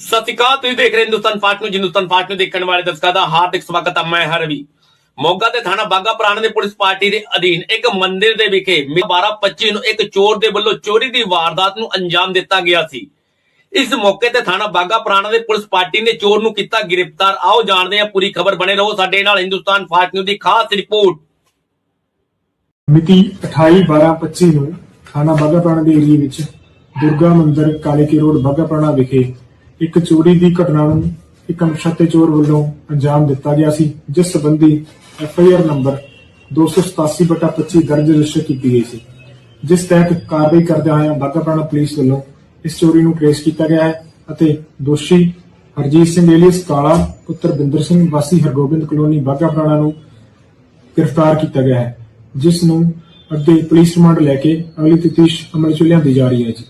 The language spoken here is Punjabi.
ਸਤਿ ਸ਼੍ਰੀ ਅਕਾਲ, ਤੁਸੀਂ ਦੇਖ ਰਹੇ ਹਿੰਦੁਸਤਾਨ ਫਾਸਟ ਨੂੰ ਹਿੰਦੁਸਤਾਨ ਫਾਸਟ ਨੂੰ ਦੇਖਣ ਵਾਲੇ ਦਰਸ਼ਕਾਂ ਦਾ ਹਾਰਦਿਕ ਸਵਾਗਤ ਹੈ ਮੈਂ ਹਰਵੀ ਮੋਗਾ ਦੇ ਥਾਣਾ ਬਾਗਾ ਪੁਰਾਣਾ ਦੇ ਪੁਲਿਸ ਪਾਰਟੀ ਦੇ ਅਧੀਨ ਇੱਕ ਮੰਦਿਰ ਦੇ ਵਿਖੇ 12:25 ਨੂੰ ਇੱਕ ਚੋਰ ਦੇ ਵੱਲੋਂ ਚੋਰੀ ਦੀ ਵਾਰਦਾਤ ਨੂੰ ਅੰਜਾਮ ਦਿੱਤਾ ਗਿਆ ਸੀ। ਇਸ ਮੌਕੇ ਤੇ ਥਾਣਾ ਬਾਗਾ ਪੁਰਾਣਾ ਦੇ ਪੁਲਿਸ ਪਾਰਟੀ ਨੇ ਚੋਰ ਨੂੰ ਕੀਤਾ ਗ੍ਰਿਫਤਾਰ। ਆਓ ਜਾਣਦੇ ਹਾਂ, ਪੂਰੀ ਖਬਰ ਬਣੇ ਰਹੋ ਸਾਡੇ ਨਾਲ ਹਿੰਦੁਸਤਾਨ ਫਾਸਟ ਨਿਊਜ਼ ਦੀ ਖਾਸ ਰਿਪੋਰਟ। ਮਿਤੀ 28/12/25 ਨੂੰ ਥਾਣਾ ਬਾਘਾਪੁਰਾਣਾ ਦੇ ਏਰੀਏ ਵਿੱਚ ਦੁਰਗਾ ਮੰਦਿਰ, ਕਾਲੇਕੀ ਰੋਡ ਬਾਘਾਪੁਰਾਣਾ ਵਿਖੇ ਇੱਕ ਚੋਰੀ ਦੀ ਘਟਨਾ ਨੂੰ ਇੱਕ ਅਣਪਛਾਤੇ ਚੋਰ ਵੱਲੋਂ ਅੰਜਾਮ ਦਿੱਤਾ ਗਿਆ ਸੀ, ਜਿਸ ਸੰਬੰਧੀ ਐਫ ਆਈ ਆਰ ਨੰਬਰ 287/25 ਦਰਜ ਰਜਿਸਟਰ ਕੀਤੀ ਗਈ ਸੀ, ਜਿਸ ਤਹਿਤ ਕਾਰਵਾਈ ਕਰਦਿਆਂ ਹੋਇਆਂ ਬਾਘਾਪੁਰਾਣਾ ਪੁਲਿਸ ਵੱਲੋਂ ਇਸ ਚੋਰੀ ਨੂੰ ਟ੍ਰੇਸ ਕੀਤਾ ਗਿਆ ਹੈ ਅਤੇ ਦੋਸ਼ੀ ਹਰਜੀਤ ਸਿੰਘ ਏਲੀਅਸ, ਕਾਲਾ ਪੁੱਤਰ ਬਿੰਦਰ ਸਿੰਘ, ਵਾਸੀ ਹਰਗੋਬਿੰਦ ਕਲੋਨੀ ਬਾਘਾਪੁਰਾਣਾ ਨੂੰ ਗ੍ਰਿਫਤਾਰ ਕੀਤਾ ਗਿਆ ਹੈ, ਜਿਸ ਨੂੰ ਅੱਗੇ ਪੁਲਿਸ ਰਿਮਾਂਡ ਲੈ ਕੇ ਅਗਲੀ ਤਫਤੀਸ਼ ਅਮਲ ਚ ਲਿਆਂਦੀ ਜਾ ਰਹੀ ਹੈ ਜੀ।